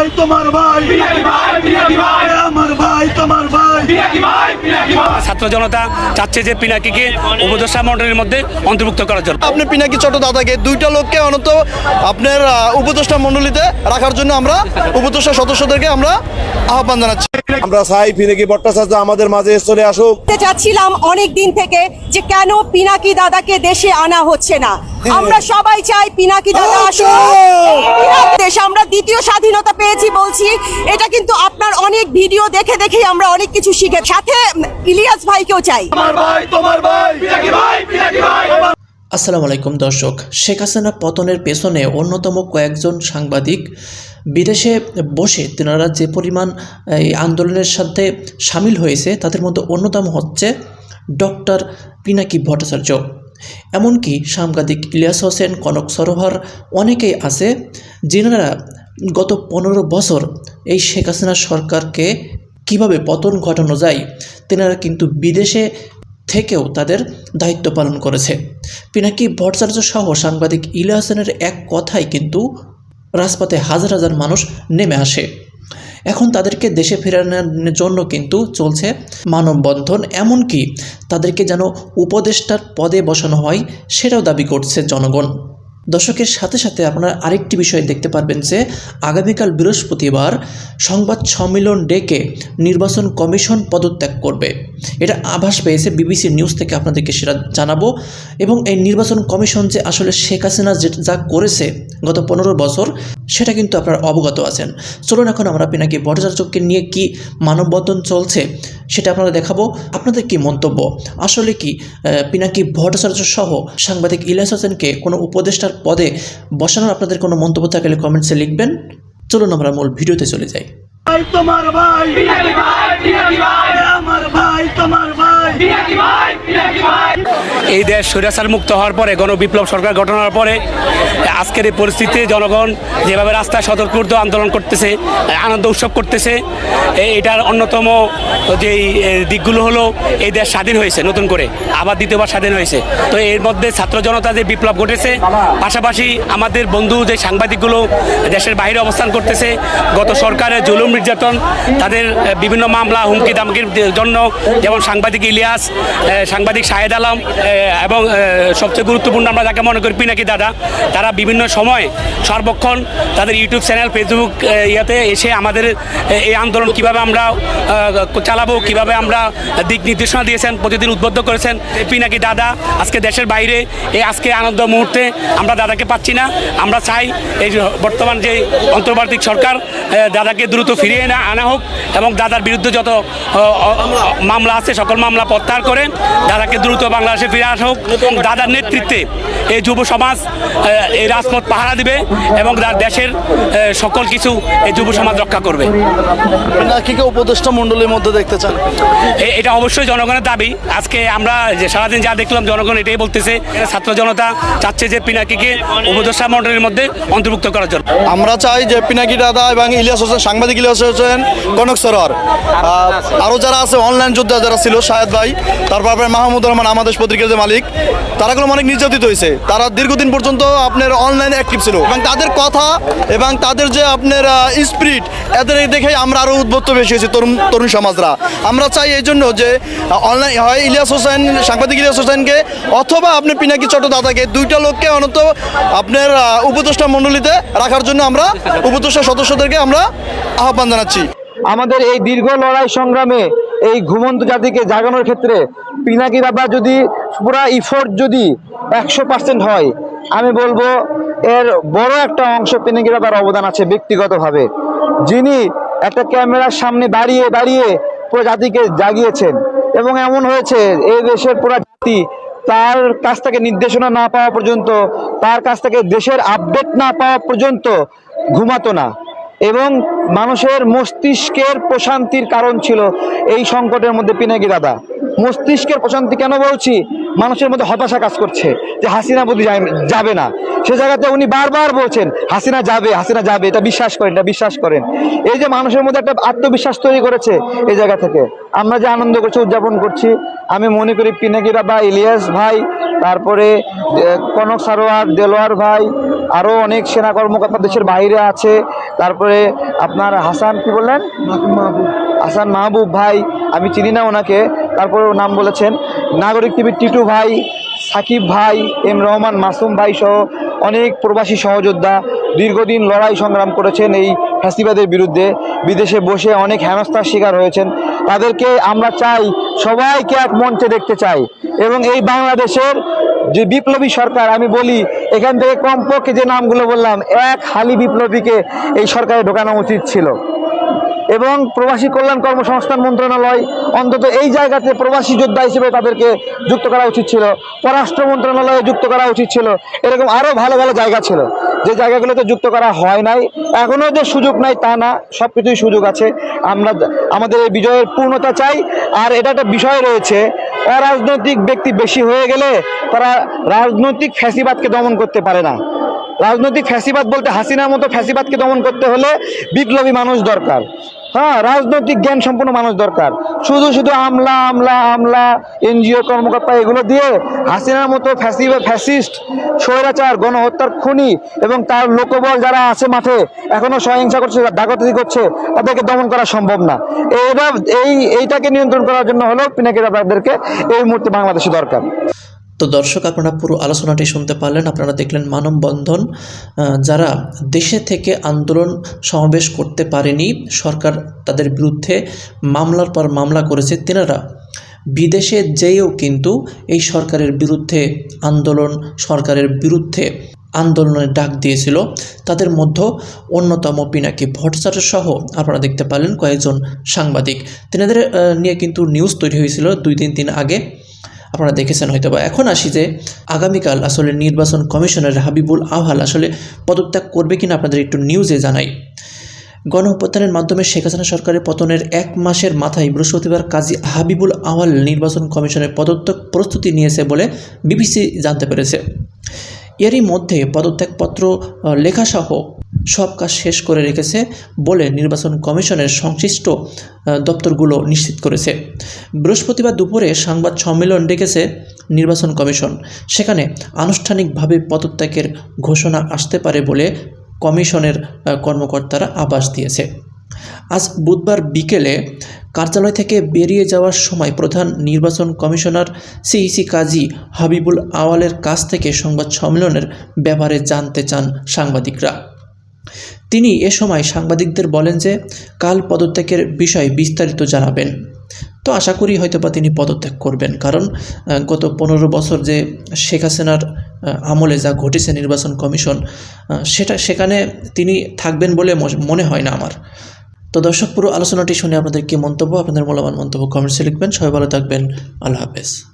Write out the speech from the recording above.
ভাই তোমার ভাই। আমার ভাই তোমার ভাই। ছাত্র জনতা চাচ্ছে যে পিনাকিকে উপদেষ্টা মন্ডলীর মধ্যে অন্তর্ভুক্ত করার জন্য। আপনি পিনাকি ছোট দাদাকে দুইটা লোককে অনত আপনার আহ, উপদেষ্টা মন্ডলীতে রাখার জন্য আমরা উপদেষ্টা সদস্যদেরকে আমরা আহ্বান জানাচ্ছি। আমরা চাই ফিরেকি ভট্টাচার্য আমাদের মাঝে চলে আসুক। চাচ্ছিলাম অনেক দিন থেকে যে কেন পিনাকি দাদাকে দেশে আনা হচ্ছে না। আমরা সবাই চাই পিনাকি দাদা আসুন পিনাকি দেশ আমরা দ্বিতীয় স্বাধীনতা পেয়েছি বলছি। এটা কিন্তু আপনার অনেক ভিডিও দেখে দেখেই আমরা অনেক কিছু শিখে সাথে ইলিয়াস ভাইকেও চাই। আমার ভাই তোমার ভাই। আসসালামু আলাইকুম দর্শক। শেখ হাসিনা পতনের পেছনে অন্যতম কয়েকজন সাংবাদিক বিদেশে বসে তেনারা যে পরিমাণ, এই আন্দোলনের সাথে সামিল হয়েছে, তাদের মধ্যে অন্যতম হচ্ছে ডক্টর পিনাকি ভট্টাচার্য। এমনকি সাংবাদিক ইলিয়াস হোসেন, কনক সরোভার অনেকেই আছে, যেনারা গত পনেরো বছর এই শেখ হাসিনা সরকারকে কীভাবে পতন ঘটানো যায়, তেনারা কিন্তু বিদেশে থেকেও তাদের দায়িত্ব পালন করেছে। পিনাকি ভট্টাচার্য সহ সাংবাদিক ইলিয়া হাসানের এক কথাই কিন্তু রাজপথে হাজার হাজার মানুষ নেমে আসে। এখন তাদেরকে দেশে ফেরানোর জন্য কিন্তু চলছে মানববন্ধন, এমনকি তাদেরকে যেন উপদেষ্টার পদে বসানো হয়, সেটাও দাবি করছে জনগণ। দর্শকের সাথে সাথে আপনারা আরেকটি বিষয় দেখতে পারবেন যে আগামীকাল বৃহস্পতিবার সংবাদ সম্মেলন ডেকে নির্বাচন কমিশন পদত্যাগ করবে। এটা আভাস পেয়েছে বিবিসি নিউজ থেকে আপনাদেরকে সেটা জানাব। এবং এই নির্বাচন কমিশন যে আসলে শেখ হাসিনা যে যা করেছে গত পনেরো বছর, সেটা কিন্তু আপনারা অবগত আছেন। চলুন এখন আমরা পিনাকি ভট্টাচার্যকে নিয়ে কি মানববন্ধন চলছে সেটা আপনারা দেখাবো। আপনাদের কি মন্তব্য? আসলে কি আহ, পিনাকি ভট্টাচার্য সহ সাংবাদিক ইলিয়াস হোসেনকে কোনো উপদেষ্টার পদে বসানোর আপনাদের কোনো মন্তব্য থাকলে কমেন্টসে লিখবেন। চলুন আমরা মূল ভিডিওতে চলে যাই। তোমার ভাই। আমার ভাই তোমার ভাই। এই দেশ স্বৈরাচার মুক্ত হওয়ার পরে, গণবিপ্লব সরকার গঠন হওয়ার পরে, আজকের এই পরিস্থিতিতে জনগণ যেভাবে রাস্তায় স্বতঃস্ফূর্ত আন্দোলন করতেছে, আনন্দ উৎসব করতেছে এটার অন্যতম যেই দিকগুলো হলো, এই দেশ স্বাধীন হয়েছে নতুন করে, আবার দ্বিতীয়বার স্বাধীন হয়েছে। তো এর মধ্যে ছাত্র জনতা যে বিপ্লব ঘটেছে, পাশাপাশি আমাদের বন্ধু যে সাংবাদিকগুলো দেশের বাইরে অবস্থান করতেছে, গত সরকারের জুলুম নির্যাতন, তাদের বিভিন্ন মামলা হুমকি দামকির জন্য যেমন সাংবাদিক ইলিয়াস সাংবাদিক শাহেদ আলম এবং সবচেয়ে গুরুত্বপূর্ণ আমরা যাকে মনে করি পিনাকি দাদা, তারা বিভিন্ন সময় সর্বক্ষণ তাদের ইউটিউব চ্যানেল ফেসবুক ইয়াতে এসে আমাদের এই আন্দোলন কীভাবে আমরা চালাবো, কীভাবে আমরা দিক নির্দেশনা দিয়েছেন, প্রতিদিন উদ্বুদ্ধ করেছেন পিনাকি দাদা, আজকে দেশের বাইরে এই আজকে আনন্দ মুহূর্তে আমরা দাদাকে পাচ্ছি না। আমরা চাই এই বর্তমান যে অন্তর্বর্তী সরকার দাদাকে দ্রুত ফিরিয়ে না, আনা হোক, এবং দাদার বিরুদ্ধে যত মামলা আছে, সকল মামলা প্রত্যাহার করে দাদাকে দ্রুত বাংলাদেশে ফিরে আসা হোক। দাদার নেতৃত্বে এই যুব সমাজ এই রাজপথ পাহারা দিবে এবং তার দেশের সকল কিছু এই যুব সমাজ রক্ষা করবে। উপদেষ্টা মণ্ডলীর মধ্যে দেখতে চান? এটা অবশ্যই জনগণের দাবি। আজকে আমরা যে সারাদিন যা দেখলাম জনগণ এটাই বলতেছে। ছাত্র জনতা চাচ্ছে যে পিনাকিকে উপদেষ্টা মন্ডলীর মধ্যে অন্তর্ভুক্ত করার জন্য। আমরা চাই যে পিনাকি দাদা এবং ইলিয়াস হোসেন সাংবাদিক ইলিয়াস হোসেন কনক সরোয়ার আরও যারা আছে অনলাইন যোদ্ধা যারা ছিল শাহেদ ভাই তারপর মাহমুদ রহমান আমাদের পত্রিকার যে মালিক তারাগুলো অনেক নির্যাতিত হয়েছে। তারা দীর্ঘদিন পর্যন্ত আপনার অনলাইনে অ্যাক্টিভ ছিল। এবং তাদের কথা এবং তাদের যে আপনার স্পিরিট এদের দেখে আমরা আরও উদ্বুদ্ধ বেশি হয়েছি তরুণ তরুণ সমাজরা। আমরা চাই এই জন্য যে অনলাইন হয় ইলিয়াস হোসেন, সাংবাদিক ইলিয়াস হোসেনকে, অথবা আপনি পিনাকি চট্টোদাদাকে দুইটা লোককে অনত আপনার উপদেষ্টা মণ্ডলীতে রাখার জন্য আমরা উপদেষ্টা সদস্যদেরকে আমরা আহ্বান জানাচ্ছি। আমাদের এই দীর্ঘ লড়াই সংগ্রামে এই ঘুমন্ত জাতিকে জাগানোর ক্ষেত্রে পিনাকি দাদা যদি পুরা ইফোর্ট যদি একশো পার্সেন্ট হয়, আমি বলব এর বড় একটা অংশ পিনাকি দাদার অবদান আছে ব্যক্তিগতভাবে। যিনি একটা ক্যামেরার সামনে দাঁড়িয়ে দাঁড়িয়ে পুরো জাতিকে জাগিয়েছেন এবং এমন হয়েছে, এই দেশের পুরো জাতি তার কাছ থেকে নির্দেশনা না পাওয়া পর্যন্ত, তার কাছ থেকে দেশের আপডেট না পাওয়া পর্যন্ত ঘুমাতো না। এবং মানুষের মস্তিষ্কের প্রশান্তির কারণ ছিল এই সংকটের মধ্যে পিনাকি দাদা। মস্তিষ্কের প্রশান্তি কেন বলছি? মানুষের মধ্যে হতাশা কাজ করছে যে হাসিনা বুদ্ধি যাবে না। সে জায়গাতে উনি বারবার বলছেন হাসিনা যাবে হাসিনা যাবে এটা বিশ্বাস করেন এটা বিশ্বাস করেন। এই যে মানুষের মধ্যে একটা আত্মবিশ্বাস তৈরি করেছে এই জায়গা থেকে আমরা যে আনন্দ করছি উদযাপন করছি আমি মনে করি পিনাকিরা বা ইলিয়াস ভাই তারপরে কনক সারোয়ার দেলোয়ার ভাই আরও অনেক সেনা কর্মকর্তা দেশের বাইরে আছে। তারপরে আপনার হাসান কি বললেন? হাসান মাহবুব ভাই আমি চিনি না ওনাকে তারপরে ওর নাম বলেছেন নাগরিক টিভির টিটু ভাই, সাকিব ভাই, এম রহমান, মাসুম ভাই সহ অনেক প্রবাসী সহযোদ্ধা দীর্ঘদিন লড়াই সংগ্রাম করেছেন এই ফ্যাসিবাদের বিরুদ্ধে। বিদেশে বসে অনেক হেনস্থার শিকার হয়েছেন। তাদেরকে আমরা চাই, সবাইকে এক মঞ্চে দেখতে চাই। এবং এই বাংলাদেশের যে বিপ্লবী সরকার, আমি বলি, এখান থেকে কমপক্ষে যে নামগুলো বললাম, এক হালি বিপ্লবীকে এই সরকারে ঢোকানো উচিত ছিল। এবং প্রবাসী কল্যাণ কর্মসংস্থান মন্ত্রণালয়, অন্তত এই জায়গাতে প্রবাসী যোদ্ধা হিসেবে তাদেরকে যুক্ত করা উচিত ছিল। পররাষ্ট্র মন্ত্রণালয়ে যুক্ত করা উচিত ছিল। এরকম আরও ভালো ভালো জায়গা ছিল। যে জায়গাগুলোতে যুক্ত করা হয় নাই এখনও যে সুযোগ নাই তা না সব কিছুই সুযোগ আছে। আমরা আমাদের এই বিজয়ের পূর্ণতা চাই। আর এটা একটা বিষয় রয়েছে, অরাজনৈতিক ব্যক্তি বেশি হয়ে গেলে তারা রাজনৈতিক ফ্যাসিবাদকে দমন করতে পারে না। রাজনৈতিক ফ্যাসিবাদ বলতে হাসিনার মতো ফ্যাসিবাদকে দমন করতে হলে বিপ্লবী মানুষ দরকার। হ্যাঁ রাজনৈতিক জ্ঞান সম্পন্ন মানুষ দরকার। শুধু শুধু আমলা আমলা আমলা, এনজিও, কর্মকর্তা এগুলো দিয়ে হাসিনার মতো ফ্যাসিবা, ফ্যাসিস্ট, স্বৈরাচার, গণহত্যার খুনি এবং তার লোকবল যারা আছে মাঠে, এখনও সহিংসা করছে, ডাকাতি করছে, তাদেরকে দমন করা সম্ভব না। এরা এই, এইটাকে নিয়ন্ত্রণ করার জন্য হলো পিনাকি রাজাদেরকে এই মুহূর্তে বাংলাদেশে দরকার। তো দর্শক, আপনারা পুরো আলোচনাটি শুনতে পারলেন। আপনারা দেখলেন মানববন্ধন যারা দেশে থেকে আন্দোলন সমাবেশ করতে পারেনি, সরকার তাদের বিরুদ্ধে মামলার পর মামলা করেছে, তেনারা বিদেশে যেয়েও কিন্তু এই সরকারের বিরুদ্ধে আন্দোলন, সরকারের বিরুদ্ধে আন্দোলনের ডাক দিয়েছিল। তাদের মধ্যে অন্যতম পিনাকি ভট্টাচার্য সহ আপনারা দেখতে পারলেন কয়েকজন সাংবাদিক। তেনাদের নিয়ে কিন্তু নিউজ তৈরি হয়েছিল দুই তিন দিন আগে। আপনারা দেখেছেন হয়তো বা এখন আসি যে আগামীকাল আসলে নির্বাচন কমিশনার হাবিবুল আওয়াল আসলে পদত্যাগ করবে কিনা আপনাদের একটু নিউজে জানাই। গণ অভ্যুত্থানের মাধ্যমে শেখ হাসিনা সরকারের পতনের এক মাসের মাথায় বৃহস্পতিবার কাজী হাবিবুল আওয়াল নির্বাচন কমিশনের পদত্যাগ প্রস্তুতি নিয়েছে বলে বিবিসি জানতে পেরেছে। এরই মধ্যে পদত্যাগপত্র লেখাসহ সব কাজ শেষ করে রেখেছে বলে নির্বাচন কমিশনের সংশ্লিষ্ট দপ্তরগুলো নিশ্চিত করেছে। বৃহস্পতিবার দুপুরে সংবাদ সম্মেলন ডেকেছে নির্বাচন কমিশন। সেখানে আনুষ্ঠানিকভাবে পদত্যাগের ঘোষণা আসতে পারে বলে কমিশনের কর্মকর্তারা আভাস দিয়েছে। আজ বুধবার বিকেলে কার্যালয় থেকে বেরিয়ে যাওয়ার সময় প্রধান নির্বাচন কমিশনার সিইসি কাজী হাবিবুল আওয়ালের কাছ থেকে সংবাদ সম্মেলনের ব্যাপারে জানতে চান সাংবাদিকরা। তিনি এ সময় সাংবাদিকদের বলেন যে, কাল পদত্যাগের বিষয়ে বিস্তারিত জানাবেন। তো আশা করি হয়তো বা তিনি পদত্যাগ করবেন, কারণ গত পনেরো বছর যে শেখ হাসিনার আমলে যা ঘটেছে নির্বাচন কমিশন সেটা, সেখানে তিনি থাকবেন বলে মনে হয় না আমার। তো দর্শক, পুরো আলোচনাটি শুনে আপনাদের কি মন্তব্য? আপনাদের মূল্যবান মন্তব্য কমেন্টসে লিখবেন। সবাই ভালো থাকবেন। আল্লাহ হাফেজ।